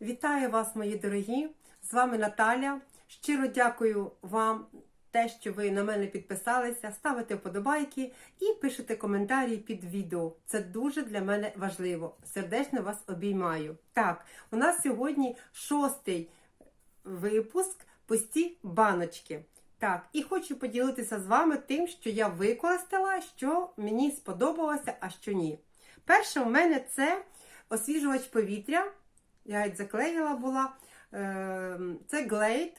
Вітаю вас, мої дорогі! З вами Наталя. Щиро дякую вам те, що ви на мене підписалися, ставите вподобайки і пишете коментарі під відео. Це дуже для мене важливо. Сердечно вас обіймаю. Так, у нас сьогодні шостий випуск пусті баночки. Так, і хочу поділитися з вами тим, що я використала, що мені сподобалося, а що ні. Перше у мене це освіжувач повітря. Я геть заклеїла була. Е, Це Glade.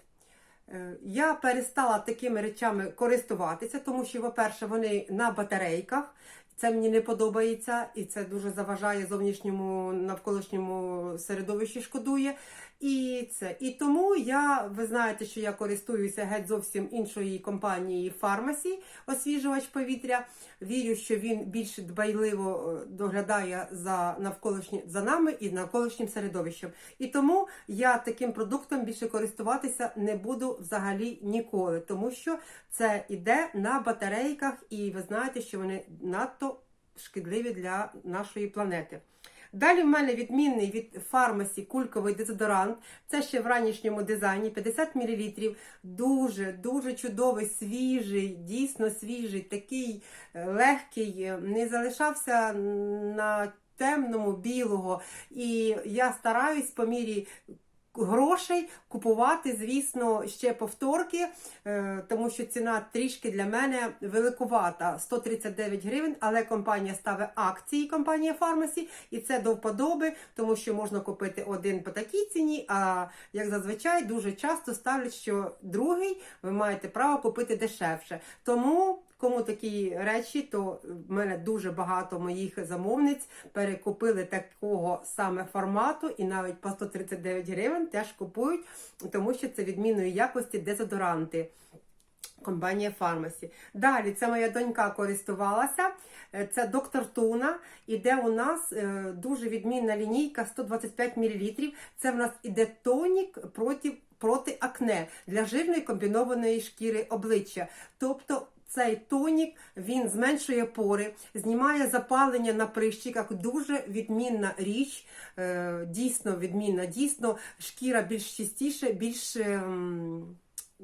Е, Я перестала такими речами користуватися, тому що, по-перше, вони на батарейках. Це мені не подобається, і це дуже заважає зовнішньому навколишньому середовищі шкодує. І це. І тому я, ви знаєте, що я користуюся геть зовсім іншої компанії Фармасі, освіжувач повітря. Вірю, що він більш дбайливо е, доглядає за навколишні за нами і навколишнім середовищем. І тому я таким продуктом більше користуватися не буду взагалі ніколи, тому що це іде на батарейках, і ви знаєте, що вони надто шкідливі для нашої планети. Далі в мене відмінний від фармасі кульковий дезодорант. Це ще в ранішньому дизайні 50 мл. Дуже дуже чудовий, свіжий, дійсно свіжий, такий е, легкий, не залишався на темному білого. І я стараюсь по мірі. Грошей купувати, звісно, ще повторки, е, тому що ціна трішки для мене великувата 139 гривень. Але компанія ставить акції, компанія Фармасі, і це до вподоби, тому що можна купити один по такій ціні. А як зазвичай дуже часто ставлять, що другий ви маєте право купити дешевше. Тому. Кому такі речі, то в мене дуже багато моїх замовниць перекупили такого саме формату, і навіть по 139 гривень теж купують, тому що це відмінної якості дезодоранти. Компанія Фармасі. Далі це моя донька користувалася. Е, Це доктор Туна. Іде у нас е, дуже відмінна лінійка 125 мл. Це в нас іде тонік проти, проти акне для жирної комбінованої шкіри обличчя. Тобто цей тонік він зменшує пори, знімає запалення на прищиках. Дуже відмінна річ, е, дійсно відмінна. Дійсно, шкіра більш чистіше, більш.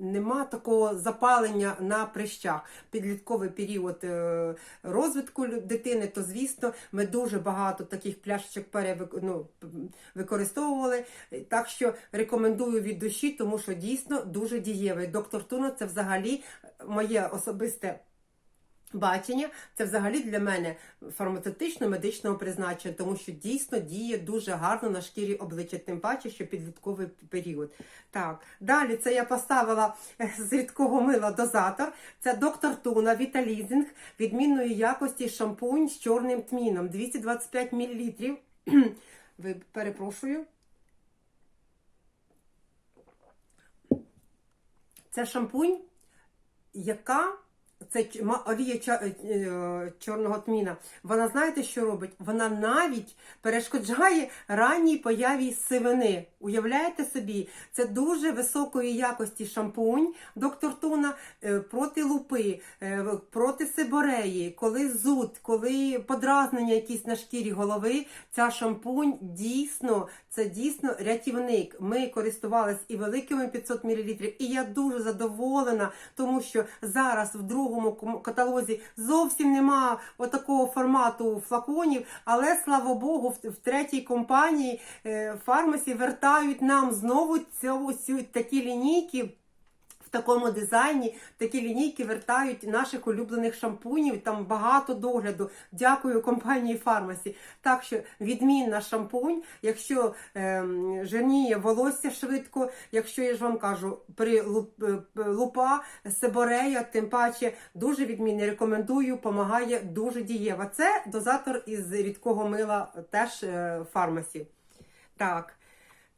Ем, Нема такого запалення на прищах. Підлітковий період е, розвитку дитини, то звісно, ми дуже багато таких пляшечок ну, використовували. Так що рекомендую від душі, тому що дійсно дуже дієвий. Доктор Туно це взагалі моє особисте. Бачення це взагалі для мене фармацевтично-медичного призначення, тому що дійсно діє дуже гарно на шкірі обличчя, тим паче, що підлітковий період. Так, далі це я поставила е, з рідкого мила дозатор. Це доктор Туна Віталізинг відмінної якості шампунь з чорним тміном 225 мл. Ви перепрошую. Це шампунь, яка це ча- е, е, чорного тміна. Вона знаєте, що робить? Вона навіть перешкоджає ранній появі сивини. Уявляєте собі, це дуже високої якості шампунь доктор Туна е, проти лупи, проти сибореї, коли зуд, коли подразнення якісь на шкірі голови. Ця шампунь дійсно, це дійсно рятівник. Ми користувалися і великими 500 мл, і я дуже задоволена, тому що зараз в другому ком- каталозі зовсім нема отакого формату флаконів, але слава Богу, в, в третій компанії е, фармасі вертають нам знову цю, цю такі лінійки. Такому дизайні такі лінійки вертають наших улюблених шампунів. Там багато догляду. Дякую компанії Фармасі. Так що відмінна шампунь, якщо ем, жирніє волосся швидко, якщо я ж вам кажу, при е, лупа, себорея, тим паче дуже відмінний. Рекомендую, помагає дуже дієво. Це дозатор із рідкого мила, теж е, Фармасі. Так.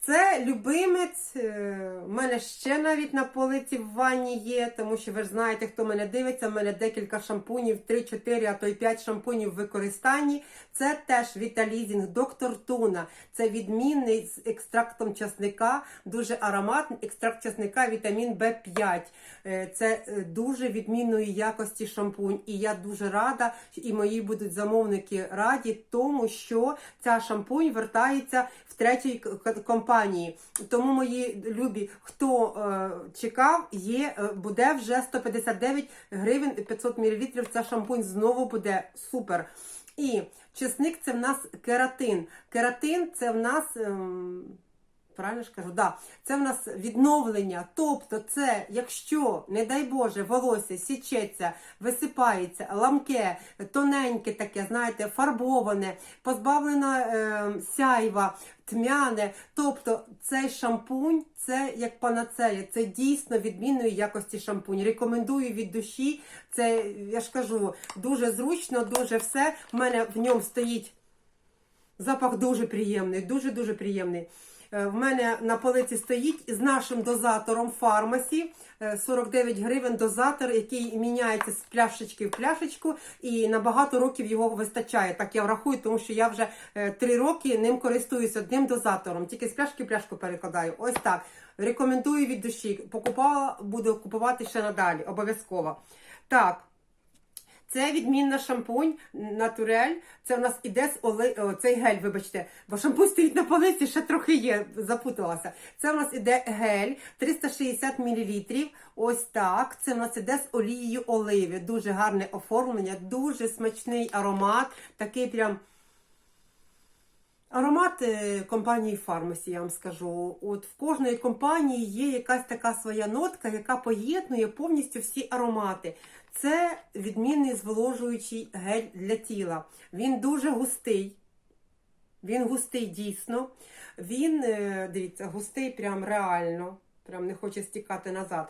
Це любимець. е, У мене ще навіть на полиці в ванні є, тому що ви ж знаєте, хто мене дивиться, в мене декілька шампунів, 3-4, а то й 5 шампунів в використанні. Це теж Віталізінг, доктор Туна. Це відмінний з екстрактом часника, дуже ароматний екстракт часника, вітамін В5. Е, Це е, дуже відмінної якості шампунь. І я дуже рада, і мої будуть замовники раді тому, що ця шампунь вертається в третій компанії. Компанії. Тому мої любі, хто е, чекав, є, е, буде вже 159 гривень 500 мл. Це шампунь знову буде супер. І чесник це в нас кератин. Кератин це в нас. ем, Правильно ж кажу, да. Це в нас відновлення. Тобто, це, якщо, не дай Боже, волосся січеться, висипається, ламке, тоненьке таке, знаєте, фарбоване, позбавлено е, сяйва, тмяне. Тобто цей шампунь це як панацея, це дійсно відмінної якості шампунь. Рекомендую від душі. Це, я ж кажу, дуже зручно, дуже все. У мене в ньому стоїть запах дуже приємний, дуже-дуже приємний. Е, В мене на полиці стоїть з нашим дозатором фармасі. е, 49 гривень дозатор, який міняється з пляшечки в пляшечку, і на багато років його вистачає. Так я врахую, тому що я вже 3 роки ним користуюся одним дозатором. Тільки з пляшки в пляшку перекладаю. Ось так. Рекомендую від душі. Покупала, буду купувати ще надалі. Обов'язково. Так. Це відмінна шампунь натурель. Це в нас іде з оли... О, цей гель, вибачте, бо шампунь стоїть на полиці, ще трохи є, запуталася. Це в нас іде гель 360 мл. Ось так. Це в нас іде з олією оливи. Дуже гарне оформлення, дуже смачний аромат. Такий прям. Аромат е, компанії Фармасі, я вам скажу. От в кожної компанії є якась така своя нотка, яка поєднує повністю всі аромати. Це відмінний зволожуючий гель для тіла. Він дуже густий. Він густий дійсно. Він, е, дивіться, густий прям реально. Прям не хоче стікати назад.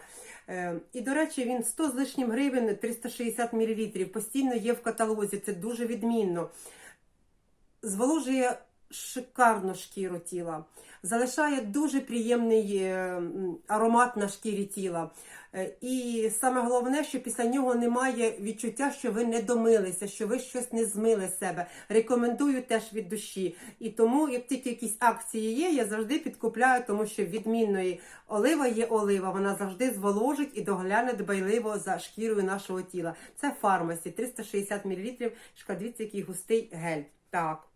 Е, І, до речі, він 100 з лишнім гривень, 360 мл. Постійно є в каталозі. Це дуже відмінно. Зволожує шикарно шкіру тіла. Залишає дуже приємний е, аромат на шкірі тіла. Е, І саме головне, що після нього немає відчуття, що ви не домилися, що ви щось не змили з себе. Рекомендую теж від душі. І тому, як тільки якісь акції є, я завжди підкупляю, тому що відмінної олива є олива. Вона завжди зволожить і догляне дбайливо за шкірою нашого тіла. Це фармасі 360 мл. Шкадвіться, який густий гель. Так.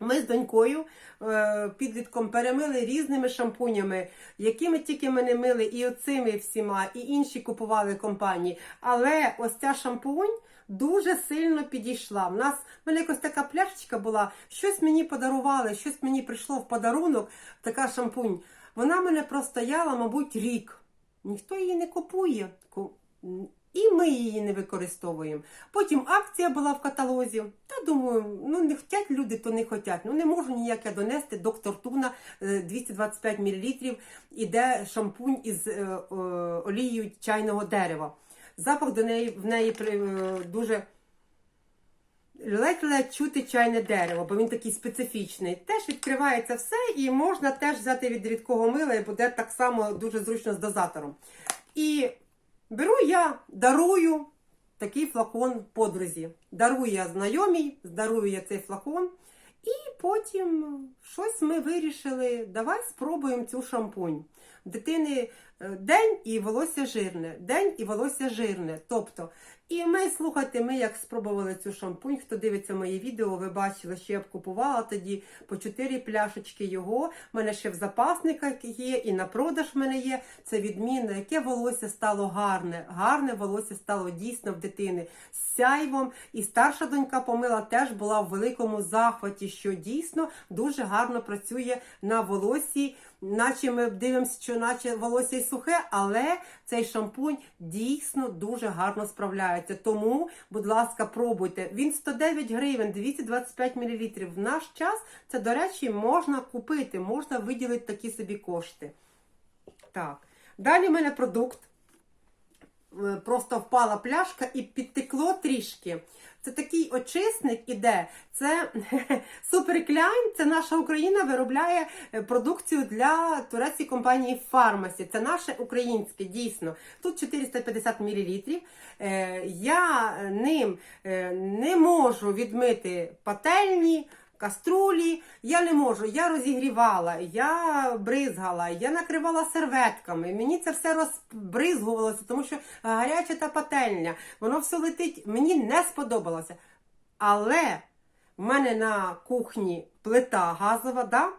Ми з донькою е, підлітком перемили різними шампунями, якими тільки ми не мили, і оцими всіма, і інші купували компанії. Але ось ця шампунь дуже сильно підійшла. В нас в мене якось така пляшечка була, щось мені подарували, щось мені прийшло в подарунок, така шампунь. Вона мене простояла, мабуть, рік. Ніхто її не купує. І ми її не використовуємо. Потім акція була в каталозі. Та думаю, ну не хотять люди, то не хотять. Ну не можу ніяк я донести. Доктор Туна е, 225 мл. Іде шампунь із е, е, олією чайного дерева. Запах до неї в неї е, дуже ледь-ледь чути чайне дерево, бо він такий специфічний. Теж відкривається все і можна теж взяти від рідкого мила і буде так само дуже зручно з дозатором. І беру я, дарую такий флакон подрузі. Дарую я знайомій, дарую я цей флакон. І потім щось ми вирішили, давай спробуємо цю шампунь. Дитини день і волосся жирне, день і волосся жирне. Тобто, і ми, слухайте, ми як спробували цю шампунь, хто дивиться мої відео, ви бачили, що я б купувала тоді по 4 пляшечки його. У мене ще в запасниках є, і на продаж в мене є. Це відмінно, яке волосся стало гарне. Гарне волосся стало дійсно в дитини з сяйвом. І старша донька помила теж була в великому захваті, що дійсно дуже гарно працює на волосі. Наче ми дивимося, що наче волосся й сухе, але цей шампунь дійсно дуже гарно справляється. Тому, будь ласка, пробуйте. Він 109 гривень, 225 мл. В наш час це, до речі, можна купити, можна виділити такі собі кошти. Так. Далі в мене продукт. Е, Просто впала пляшка і підтекло трішки. Це такий очисник іде. Це Суперкляйн, це наша Україна виробляє е, продукцію для турецької компанії Фармасі. Це наше українське, дійсно. Тут 450 мл. Я ним е, не можу відмити пательні. Каструлі я не можу. Я розігрівала, я бризгала, я накривала серветками. Мені це все розбризгувалося, тому що гаряча та пательня, воно все летить. Мені не сподобалося. Але в мене на кухні плита газова, да?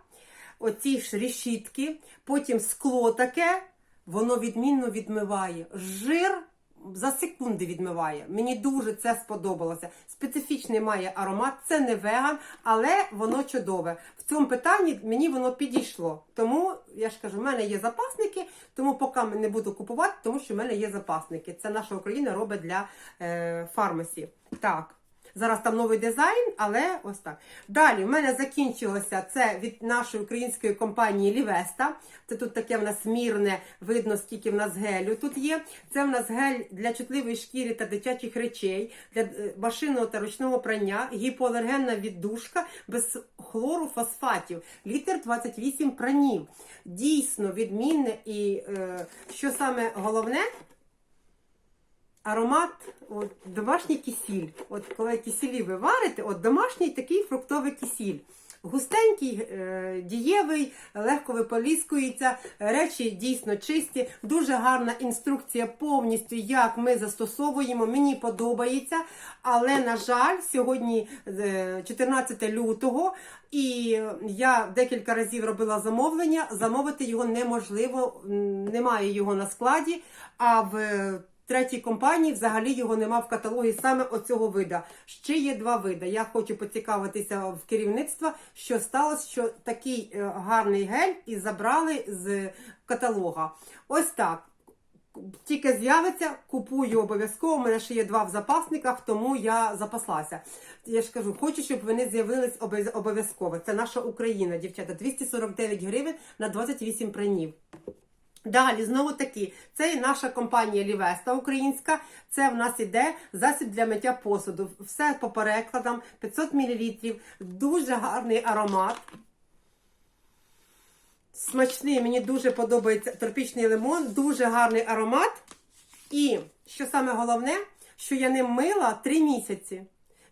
оці ж решітки, потім скло таке, воно відмінно відмиває. Жир за секунди відмиває. Мені дуже це сподобалося. Специфічний має аромат, це не веган, але воно чудове. В цьому питанні мені воно підійшло. Тому я ж кажу, в мене є запасники, тому поки не буду купувати, тому що в мене є запасники. Це наша Україна робить для е, фармасі. Так. Зараз там новий дизайн, але ось так. Далі в мене закінчилося це від нашої української компанії Лівеста. Це тут таке в нас мірне, видно, скільки в нас гелю тут є. Це в нас гель для чутливої шкіри та дитячих речей, для е, машинного та ручного прання, гіпоалергенна віддушка без хлору фосфатів, літр 28 пранів. Дійсно відмінне і е, що саме головне. Аромат, от, домашній кисіль. От коли кисілі ви варите, от домашній такий фруктовий кисіль. Густенький, е, дієвий, легко виполіскується, речі дійсно чисті, дуже гарна інструкція повністю, як ми застосовуємо. Мені подобається. Але, на жаль, сьогодні е, 14 лютого, і я декілька разів робила замовлення. Замовити його неможливо, немає його на складі. А в третій компанії взагалі його нема в каталогі саме оцього вида. Ще є два види. Я хочу поцікавитися в керівництва, що сталося, що такий е, гарний гель і забрали з каталога. Ось так. Тільки з'явиться, купую обов'язково. У мене ще є два в запасниках, тому я запаслася. Я ж кажу, хочу, щоб вони з'явились обов'язково. Це наша Україна, дівчата. 249 гривень на 28 пранів. Далі, знову таки, це і наша компанія Лівеста українська. Це в нас іде засіб для миття посуду. Все по перекладам, 500 мл. Дуже гарний аромат. Смачний, мені дуже подобається тропічний лимон, дуже гарний аромат. І що саме головне, що я ним мила 3 місяці.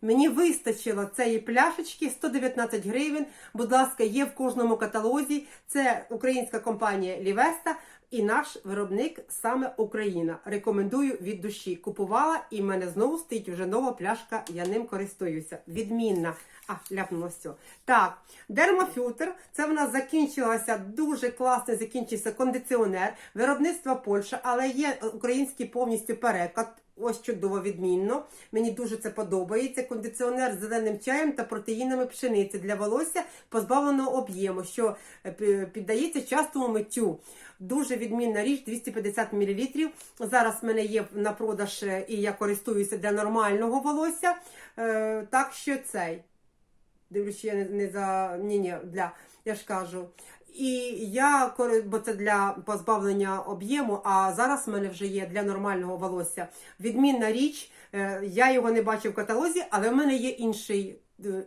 Мені вистачило цієї пляшечки 119 гривень. Будь ласка, є в кожному каталозі. Це українська компанія Лівеста і наш виробник саме Україна. Рекомендую від душі. Купувала і в мене знову стоїть вже нова пляшка. Я ним користуюся. Відмінна. А, ляпнула все. Так, дермофютер. Це в нас закінчилося дуже класно закінчився кондиціонер. Виробництва Польща, але є український повністю переклад. Ось чудово відмінно. Мені дуже це подобається. Кондиціонер з зеленим чаєм та протеїнами пшениці для волосся позбавленого об'єму, що е, піддається частому миттю. Дуже відмінна річ, 250 мл. Зараз в мене є на продаж е, і я користуюся для нормального волосся. Е, так що цей. Дивлюсь, я не, за ні, ні, для я ж кажу. І я бо це для позбавлення об'єму, а зараз в мене вже є для нормального волосся. Відмінна річ. Е, Я його не бачив в каталозі, але в мене є інший. е,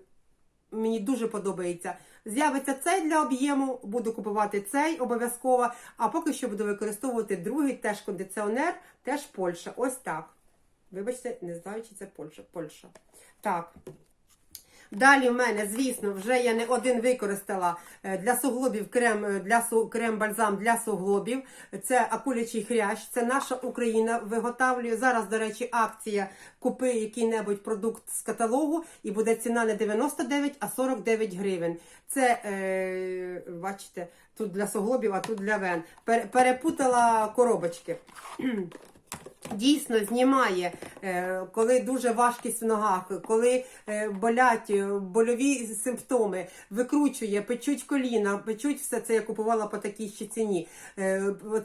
Мені дуже подобається. З'явиться цей для об'єму, буду купувати цей обов'язково. А поки що буду використовувати другий теж кондиціонер, теж Польща. Ось так. Вибачте, не знаю, чи це Польща. Польща. Так. Далі в мене, звісно, вже я не один використала е, для суглобів крем е, для су- крем-бальзам для суглобів. Це акулячий хрящ. Це наша Україна виготовлює. Зараз, до речі, акція купи який-небудь продукт з каталогу, і буде ціна не 99, а 49 гривень. Це, е, бачите, тут для суглобів, а тут для вен. Пере- Перепутала коробочки. Дійсно знімає, е, коли дуже важкість в ногах, коли е, болять е, больові симптоми, викручує, печуть коліна, печуть все це я купувала по такій ще ціні.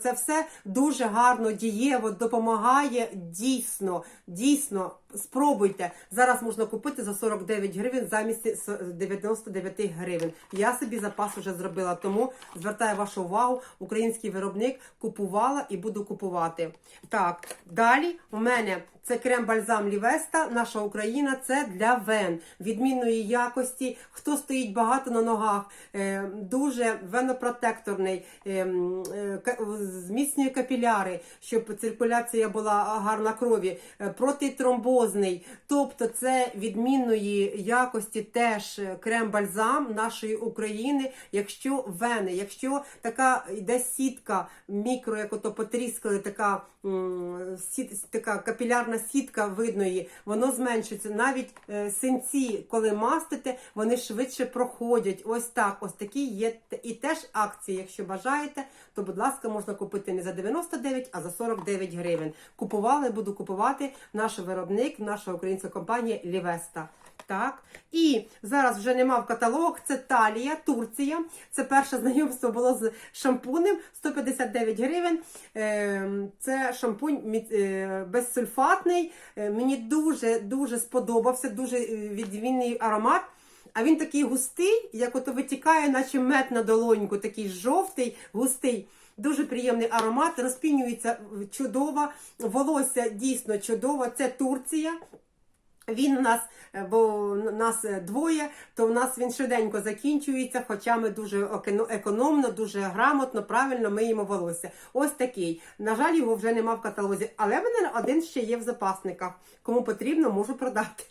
Це все дуже гарно, дієво, допомагає дійсно, дійсно. Спробуйте. Зараз можна купити за 49 гривень замість 99 гривень. Я собі запас вже зробила, тому звертаю вашу увагу, український виробник купувала і буду купувати. Так, далі у мене це крем-бальзам Лівеста, наша Україна, це для вен відмінної якості. Хто стоїть багато на ногах, е, дуже венопротекторний, е, е, зміцнює капіляри, щоб циркуляція була гарна крові, протитромбозний. Тобто це відмінної якості теж е, крем-бальзам нашої України, якщо вени, якщо така йде сітка мікро, як ото потріскали, така, така капілярна гарна сітка видної, воно зменшується. Навіть е, синці, коли мастите, вони швидше проходять. Ось так. Ось такі є і теж акції. Якщо бажаєте, то будь ласка, можна купити не за 99, а за 49 гривень. Купували, буду купувати наш виробник, наша українська компанія Лівеста. Так, і зараз вже нема в каталогах. Це Талія, Турція. Це перше знайомство було з шампунем 159 гривень. Ем, Це шампунь е, безсульфатний. Е, Мені дуже дуже сподобався, дуже е, відмінний аромат. А він такий густий, як ото витікає, наче мед на долоньку, такий жовтий, густий. Дуже приємний аромат, розпінюється е, чудово, волосся дійсно чудово. Це Турція. Він у нас, е, бо нас е, двоє, то в нас він швиденько закінчується, хоча ми дуже економно, дуже грамотно, правильно миємо волосся. Ось такий. На жаль, його вже нема в каталозі, але в мене один ще є в запасниках. Кому потрібно, можу продати.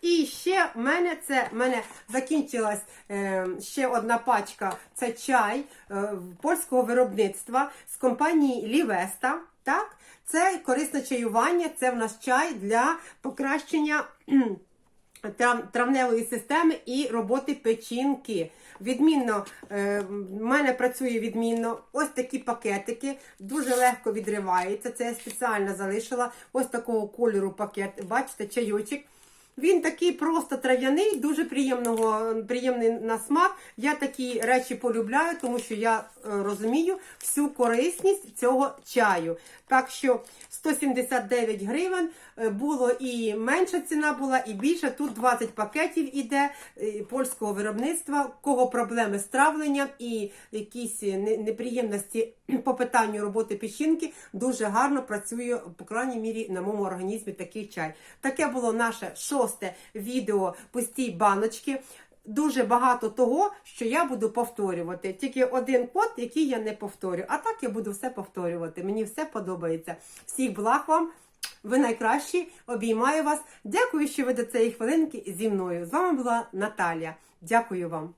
І ще в мене це в мене закінчилась е, ще одна пачка. Це чай е, польського виробництва з компанії Лівеста. Так, це корисне чаювання, це в нас чай для покращення травневої системи і роботи печінки. Відмінно, е, в мене працює відмінно. Ось такі пакетики, дуже легко відривається. Це я спеціально залишила. Ось такого кольору пакет. Бачите, чайочок. Він такий просто трав'яний, дуже приємного, приємний на смак. Я такі речі полюбляю, тому що я е, розумію всю корисність цього чаю. Так що 179 гривень було і менша ціна була, і більше. Тут 20 пакетів іде е, польського виробництва. Кого проблеми з травленням і якісь неприємності по питанню роботи печінки, дуже гарно працює, по крайній мірі, на моєму організмі такий чай. Таке було наше шосте відео пустій баночки. Дуже багато того, що я буду повторювати. Тільки один код, який я не повторю. А так я буду все повторювати. Мені все подобається. Всіх благ вам. Ви найкращі. Обіймаю вас. Дякую, що ви до цієї хвилинки зі мною. З вами була Наталія. Дякую вам.